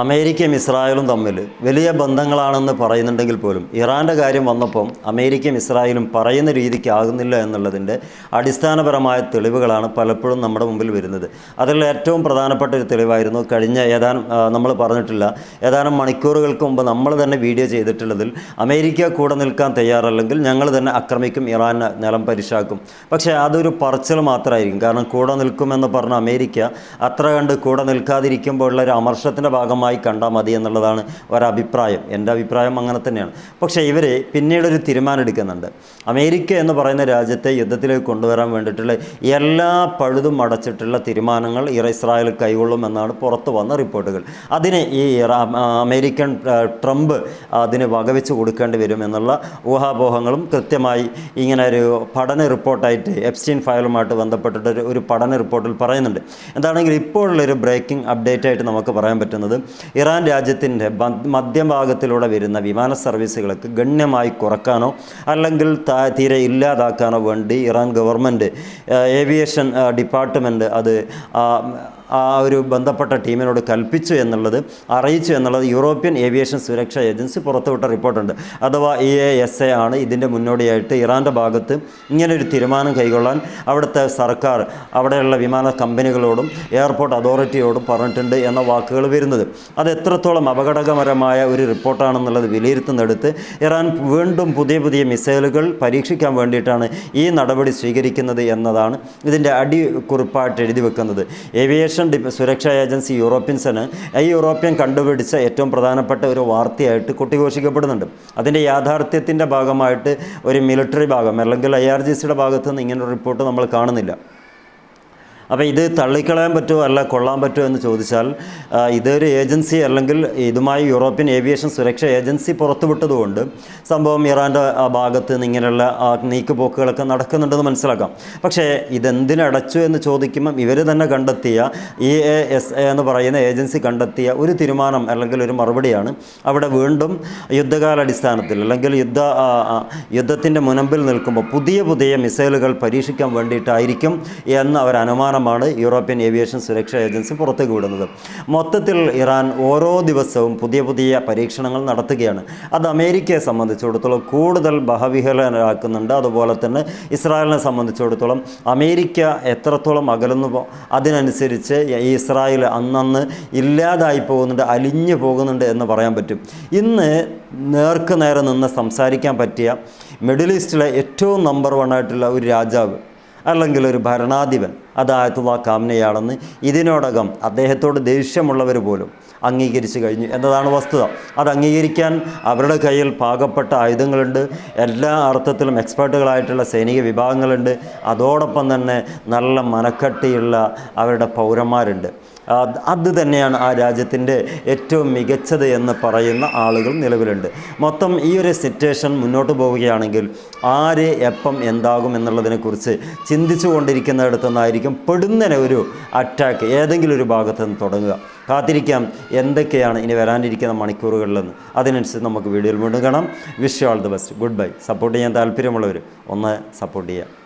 അമേരിക്കയും ഇസ്രായേലും തമ്മിൽ വലിയ ബന്ധങ്ങളാണെന്ന് പറയുന്നുണ്ടെങ്കിൽ പോലും ഇറാന്റെ കാര്യം വന്നപ്പം അമേരിക്കയും ഇസ്രായേലും പറയുന്ന രീതിക്ക് ആകുന്നില്ല എന്നുള്ളതിന്റെ അടിസ്ഥാനപരമായ തെളിവുകളാണ് പലപ്പോഴും നമ്മുടെ മുമ്പിൽ വരുന്നത്. അതിൽ ഏറ്റവും പ്രധാനപ്പെട്ട ഒരു തെളിവായിരുന്നു കഴിഞ്ഞ ഏതാനും നമ്മൾ പറഞ്ഞിട്ടില്ല ഏതാനും മണിക്കൂറുകൾക്ക് മുമ്പ് നമ്മൾ തന്നെ വീഡിയോ ചെയ്തിട്ടുള്ളതിൽ അമേരിക്ക കൂടെ നിൽക്കാൻ തയ്യാറല്ലെങ്കിൽ ഞങ്ങൾ തന്നെ ആക്രമിക്കും ഇറാനെ നിലം പരിശാക്കും. പക്ഷേ അതൊരു പറച്ചിൽ മാത്രമായിരിക്കും. കാരണം കൂടെ നിൽക്കുമെന്ന് പറഞ്ഞ അമേരിക്ക അത്ര കണ്ട് കൂടെ നിൽക്കാതിരിക്കുമ്പോഴുള്ള ഒരു അമർഷത്തിന്റെ ഭാഗമായി കണ്ടാൽ മതി എന്നുള്ളതാണ് ഒരഭിപ്രായം. എന്റെ അഭിപ്രായം അങ്ങനെ തന്നെയാണ്. പക്ഷേ ഇവർ പിന്നീടൊരു തീരുമാനം എടുക്കുന്നുണ്ട്. അമേരിക്ക എന്ന് പറയുന്ന രാജ്യത്തെ യുദ്ധത്തിലേക്ക് കൊണ്ടുവരാൻ വേണ്ടിയിട്ടുള്ള എല്ലാ പഴുതും അടച്ചിട്ടുള്ള തീരുമാനങ്ങൾ ഇസ്രായേൽ കൈകൊള്ളുമെന്നാണ് പുറത്തു വന്ന റിപ്പോർട്ടുകൾ. അതിന് ഈ അമേരിക്കൻ ട്രംപ് അതിന് വകവെച്ച് കൊടുക്കേണ്ടി വരും എന്നുള്ള ഊഹാപോഹങ്ങളും കൃത്യമായി ഇങ്ങനെ ഒരു പഠന റിപ്പോർട്ടായിട്ട് എപ്സ്റ്റീൻ ഫയലുമായിട്ട് ബന്ധപ്പെട്ടിട്ട് ഒരു- ഒരു പഠന റിപ്പോർട്ടിൽ പറയുന്നുണ്ട്. എന്താണെങ്കിൽ ഇപ്പോഴുള്ളൊരു ബ്രേക്കിംഗ് അപ്ഡേറ്റ് ആയിട്ട് നമുക്ക് പറയാൻ പറ്റുന്നത് ഇറാൻ രാജ്യത്തിന്റെ മധ്യഭാഗത്തിലൂടെ വരുന്ന വിമാന സർവീസുകൾക്ക് ഗണ്യമായി കുറക്കാനോ അല്ലെങ്കിൽ തീരെ ഇല്ലാതാക്കാനോ വേണ്ടി ഇറാൻ ഗവൺമെന്റ് ഏവിയേഷൻ ഡിപ്പാർട്ട്മെന്റ് അത് ആ, ഒരു ബന്ധപ്പെട്ട ടീമിനോട് കൽപ്പിച്ചു എന്നുള്ളത് അറിയിച്ചു എന്നുള്ളത് യൂറോപ്യൻ ഏവിയേഷൻ സുരക്ഷാ ഏജൻസി പുറത്തുവിട്ട റിപ്പോർട്ടുണ്ട്. അഥവാ ഇ എ എസ് എ ആണ് ഇതിന്റെ മുന്നോടിയായിട്ട് ഇറാന്റെ ഭാഗത്ത് ഇങ്ങനൊരു തീരുമാനം കൈകൊള്ളാൻ അവിടുത്തെ സർക്കാർ അവിടെയുള്ള വിമാന കമ്പനികളോടും എയർപോർട്ട് അതോറിറ്റിയോടും പറഞ്ഞിട്ടുണ്ട് എന്ന വാക്കുകൾ വരുന്നത്. അത് എത്രത്തോളം അപകടകരമായ ഒരു റിപ്പോർട്ടാണെന്നുള്ളത് വിലയിരുത്തുന്നിടത്ത് ഇറാൻ വീണ്ടും പുതിയ പുതിയ മിസൈലുകൾ പരീക്ഷിക്കാൻ വേണ്ടിയിട്ടാണ് ഈ നടപടി സ്വീകരിക്കുന്നത് എന്നതാണ് ഇതിന്റെ അടിക്കുറിപ്പായിട്ട് എഴുതി വെക്കുന്നത്. ഏവിയേഷൻ ഡി- സുരക്ഷാ ഏജൻസി യൂറോപ്യൻസിന് ഈ യൂറോപ്യൻ കണ്ടുപിടിച്ച ഏറ്റവും പ്രധാനപ്പെട്ട ഒരു വാർത്തയായിട്ട് കുട്ടിഘോഷിക്കപ്പെടുന്നുണ്ട്. അതിന്റെ യാഥാർത്ഥ്യത്തിന്റെ ഭാഗമായിട്ട് ഒരു മിലിറ്ററി ഭാഗം അല്ലെങ്കിൽ ഐ ആർ ജി സിയുടെ ഭാഗത്തുനിന്ന് ഇങ്ങനൊരു റിപ്പോർട്ട് നമ്മൾ കാണുന്നില്ല. അപ്പോൾ ഇത് തള്ളിക്കളയാൻ പറ്റുമോ അല്ല കൊള്ളാൻ പറ്റുമോ എന്ന് ചോദിച്ചാൽ ഇതൊരു ഏജൻസി അല്ലെങ്കിൽ ഇതുമായി യൂറോപ്യൻ ഏവിയേഷൻ സുരക്ഷ ഏജൻസി പുറത്തുവിട്ടതുകൊണ്ട് സംഭവം ഇറാന്റെ ഭാഗത്ത് നിന്ന് ഇങ്ങനെയുള്ള നീക്കുപോക്കുകളൊക്കെ നടക്കുന്നുണ്ടെന്ന് മനസ്സിലാക്കാം. പക്ഷേ ഇതെന്തിനടച്ചു എന്ന് ചോദിക്കുമ്പം ഇവർ തന്നെ കണ്ടെത്തിയ ഇ എ എസ് എ എന്ന് പറയുന്ന ഏജൻസി കണ്ടെത്തിയ ഒരു തീരുമാനം അല്ലെങ്കിൽ ഒരു മറുപടിയാണ് അവിടെ വീണ്ടും യുദ്ധകാലാടിസ്ഥാനത്തിൽ അല്ലെങ്കിൽ യുദ്ധ യുദ്ധത്തിന്റെ മുനമ്പിൽ നിൽക്കുമ്പോൾ പുതിയ പുതിയ മിസൈലുകൾ പരീക്ഷിക്കാൻ വേണ്ടിയിട്ടായിരിക്കും അവർ ഒരു അനുമാനമാണ് യൂറോപ്യൻ ഏവിയേഷൻ സുരക്ഷാ ഏജൻസി പുറത്തേക്ക് വിടുന്നത്. മൊത്തത്തിൽ ഇറാൻ ഓരോ ദിവസവും പുതിയ പുതിയ പരീക്ഷണങ്ങൾ നടത്തുകയാണ്. അത് അമേരിക്കയെ സംബന്ധിച്ചിടത്തോളം കൂടുതൽ ബഹവിഹലനാക്കുന്നുണ്ട് അതുപോലെ തന്നെ ഇസ്രായേലിനെ സംബന്ധിച്ചിടത്തോളം അമേരിക്ക എത്രത്തോളം അകലുന്നു അതിനനുസരിച്ച് ഈ ഇസ്രായേൽ അന്നന്ന് ഇല്ലാതായി പോകുന്നുണ്ട് അലിഞ്ഞു പോകുന്നുണ്ട് എന്ന് പറയാൻ പറ്റും. ഇന്ന് നേർക്ക് നേരെ നിന്ന് സംസാരിക്കാൻ പറ്റിയ മിഡിൽ ഈസ്റ്റിലെ ഏറ്റവും നമ്പർ വൺ ആയിട്ടുള്ള ഒരു രാജാവ് അല്ലെങ്കിൽ ഒരു ഭരണാധിപൻ അത് ആയത്തുള്ള കാമനയാണെന്ന് ഇതിനോടകം അദ്ദേഹത്തോട് ദേഷ്യമുള്ളവർ പോലും അംഗീകരിച്ചു കഴിഞ്ഞു എന്നതാണ് വസ്തുത. അത് അംഗീകരിക്കാൻ അവരുടെ കയ്യിൽ പാകപ്പെട്ട ആയുധങ്ങളുണ്ട്. എല്ലാ അർത്ഥത്തിലും എക്സ്പേർട്ടുകളായിട്ടുള്ള സൈനിക വിഭാഗങ്ങളുണ്ട്. അതോടൊപ്പം തന്നെ നല്ല മനക്കട്ടിയുള്ള അവരുടെ പൗരന്മാരുണ്ട്. അത് തന്നെയാണ് ആ രാജ്യത്തിന്റെ ഏറ്റവും മികച്ചത് എന്ന് പറയുന്ന ആളുകൾ നിലവിലുണ്ട്. മൊത്തം ഈ ഒരു സിറ്റുവേഷൻ മുന്നോട്ട് പോവുകയാണെങ്കിൽ ആര് എപ്പം എന്താകും എന്നുള്ളതിനെക്കുറിച്ച് ചിന്തിച്ചു കൊണ്ടിരിക്കുന്നിടത്തു നിന്നായിരിക്കും പെടുന്നനെ ഒരു അറ്റാക്ക് ഏതെങ്കിലും ഒരു ഭാഗത്ത് നിന്ന് തുടങ്ങുക. കാത്തിരിക്കാം എന്തൊക്കെയാണ് ഇനി വരാനിരിക്കുന്ന മണിക്കൂറുകളിലെന്ന്. അതിനനുസരിച്ച് നമുക്ക് വീഡിയോയിൽ വീണ്ടും കാണാം. Wish all the best goodbye support ചെയ്യാൻ താല്പര്യമുള്ളവർ ഒന്ന് സപ്പോർട്ട് ചെയ്യുക.